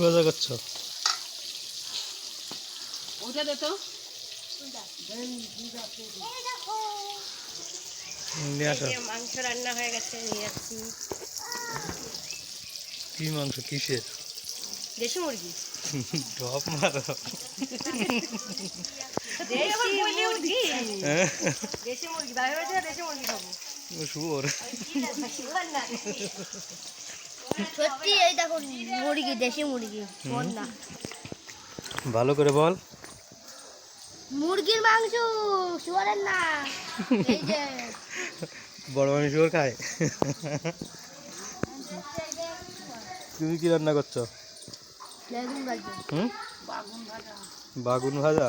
মজা করছ? ওটা দে তো। মাংস রান্না হয়ে গেছে নিয়ে যাচ্ছি কি মাংস কিসের? দেশি মুরগি। ঢপ মারো। দেশি মুরগি? দেশি মুরগি বাইরে দেশি মুরগি খাব। ও শুয়োর। সত্যি এই দেখো মুরগি দেশি মুরগি না ভালো করে বল। মুরগির মাংস শুয়ারের না। এই যে বড় মানুষ শুয়োর খায়? তুমি কি রান্না করছ? বেগুন ভাজি। হুম? বাগুন ভাজা?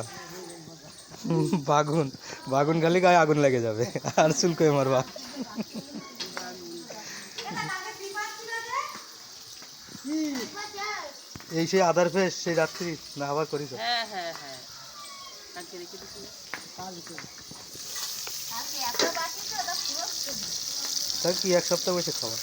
বাগুন। বাগুন খালি গায়ে আগুন লেগে যাবে। আর চুলকোয় মারবা। এই সেই আধার ফেস সেই রাত্রি না আবার করিস। হ্যাঁ হ্যাঁ হ্যাঁ। কালকে রেখে কি এক সপ্তাহ বসে খাওয়া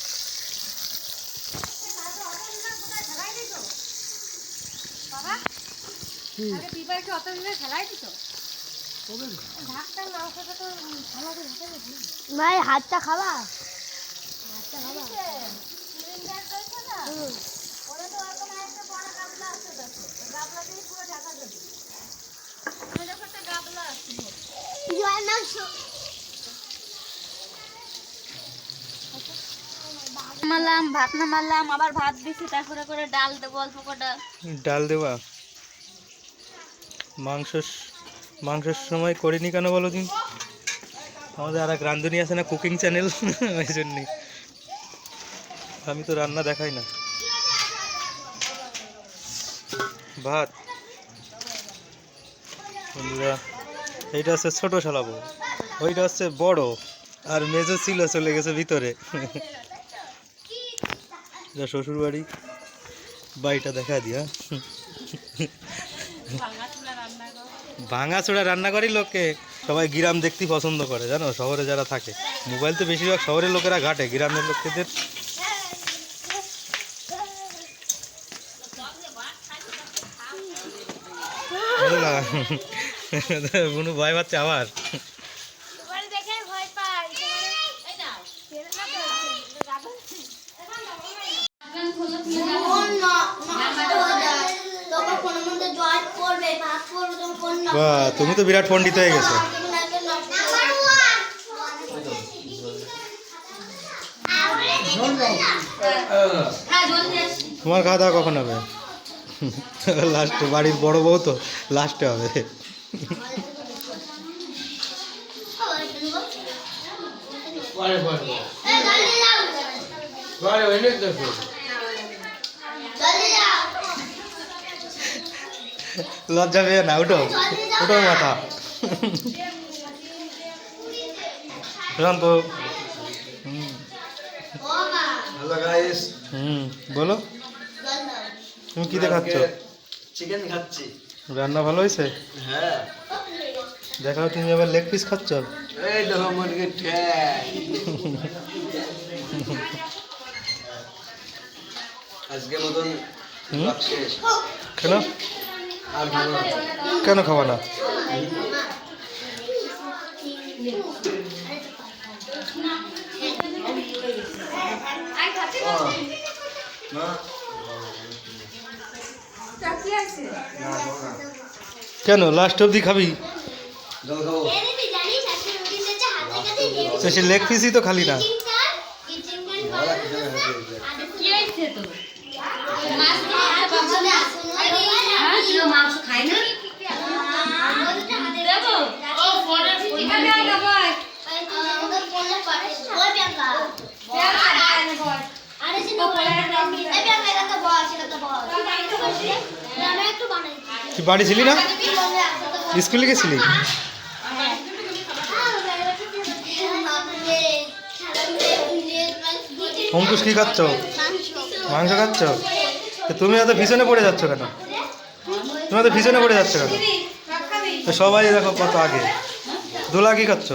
ভাই হাতটা খাবা? মারলাম, ভাত না মারলাম, আবার ভাত দিছি, তারপরে করে ডাল দেবো, অল্প কটা ডাল দেওয়া মাংস মাংসের সময় করিনি কেন বলো দিন আমাদের আর এক রান্ধুনি আছে না কুকিং চ্যানেল ওই জন্যই আমি তো রান্না দেখাই না। ভাত। বন্ধুরা, এইটা হচ্ছে ছোট শালাবো ওইটা হচ্ছে বড়। আর মেজো ছিল, চলে গেছে ভিতরে। এটা শ্বশুর বাড়ি বাড়িটা দেখা দিয়া। ভাঙাচোড়া রান্না করি লোককে সবাই গ্রাম দেখতে পছন্দ করে, জানো? শহরে যারা থাকে। মোবাইল তো বেশিরভাগ শহরের লোকেরা ঘাটে, গ্রামের লোকেদের ভালো লাগা বুনু ভয় পাচ্ছে আবার তুমি তো বিরাট পণ্ডিত হয়ে গেছো তোমার খাওয়া দাওয়া কখন হবে লাস্টে বাড়ির বড় বউ তো লাস্টে হবে। লজ্জা পেয়ে না উঠো। উঠো মাথা। শান্ত হুম হুম বলো। তুমি কি দেখাচ্ছ? চিকেন খাচ্ছি। রান্না ভালো হয়েছে? হ্যাঁ। দেখাও তুমি আবার লেগ পিস খাচ্ছ? এই দেখো মুরগির ঠ্যাং। আজকে মতন কেন? কেন খাওয়া না? না। কেন লাস্ট অবধি খাবি জল খাব তো সে লেগ পিসই তো খালি না ভালো তুই বাড়ি ছিলি না? স্কুলে গেছিলি? অঙ্কুশ কি খাচ্ছ? মাংস খাচ্ছ? তো তুমি এত পিছনে পড়ে যাচ্ছ কেন? তুমি এত পিছনে পড়ে যাচ্ছ কেন? তো সবাই দেখো কত আগে। দোলা কি খাচ্ছ?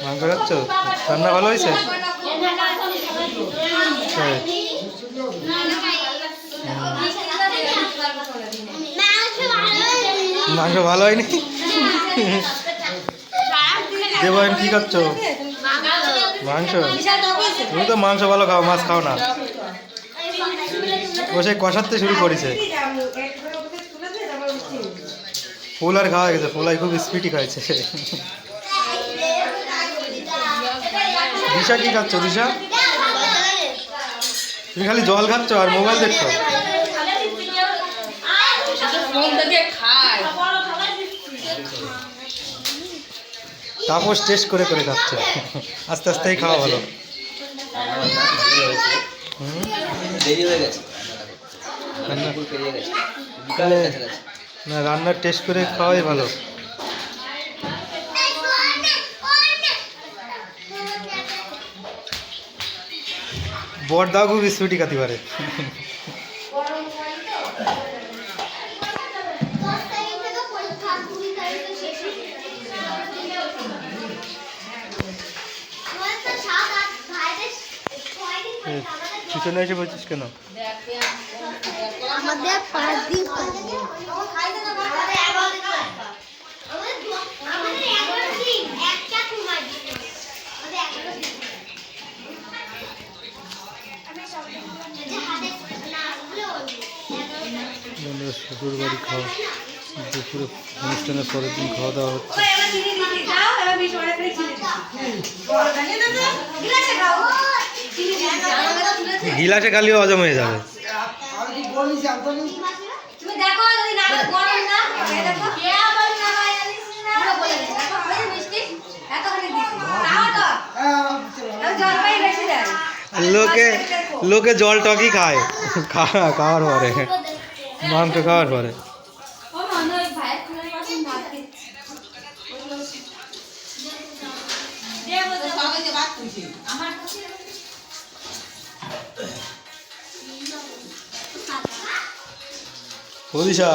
মাংস। খাচ্ছ? রান্না ভালো হয়েছে? মাংস ভালো হয়নি। দেবায়ন কি খাচ্ছ? মাংস? তুমি তো মাংস ভালো খাও, মাছ খাও না। ও সেই কষাতে শুরু করেছে। ফুল আর খাওয়া গেছে ফুলাই খুব স্পিডি খাইছে। দিশা, কি খাচ্ছ, দিশা? তুমি খালি জল খাচ্ছ আর মোবাইল দেখছ? তাপস টেস্ট করে করে খাচ্ছে। আস্তে আস্তেই খাওয়া ভালো। না রান্নার টেস্ট করে খাওয়াই ভালো। বড়দাও খুব স্পিডি খাতে পারে। পিছনে এসে বলছিস কেন আমাদের পাঁচ দিন শ্বশুর বাড়ি খাওয়া দুপুরে অনুষ্ঠানের পরের দিন খাওয়া দাওয়া হচ্ছে গিলাসে খালিও হজম হয়ে যাবে। লোকে লোকে জল টকই খায়। খাওয়ার পরে। মাংস খাওয়ার পরে। আমার কাছে ও দিশা,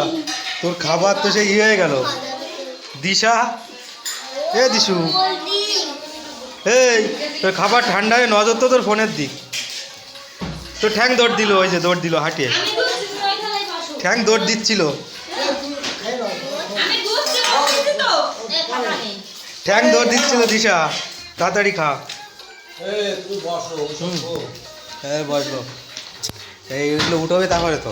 তোর খাবার তো সেই ইয়ে হয়ে গেল। দিশা? এ দিশু। এই, তোর খাবার ঠান্ডা হয়ে নজর তো তোর ফোনের দিক। তোর ঠ্যাং দৌড় দিল, ওই যে দৌড় দিল হাঁটিয়ে। ঠ্যাং দৌড় দিচ্ছিল। ঠ্যাং দৌড় দিচ্ছিল দিশা। তাড়াতাড়ি খা। হ্যাঁ বসবো। এই, এগুলো উঠবে তারপরে তো।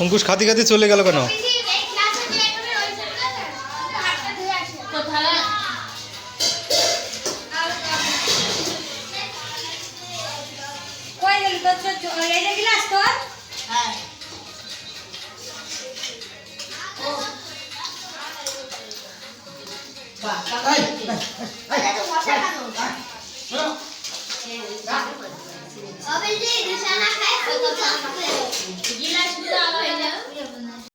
অঙ্কুশ খাতি খাতি চলে গেল কেন?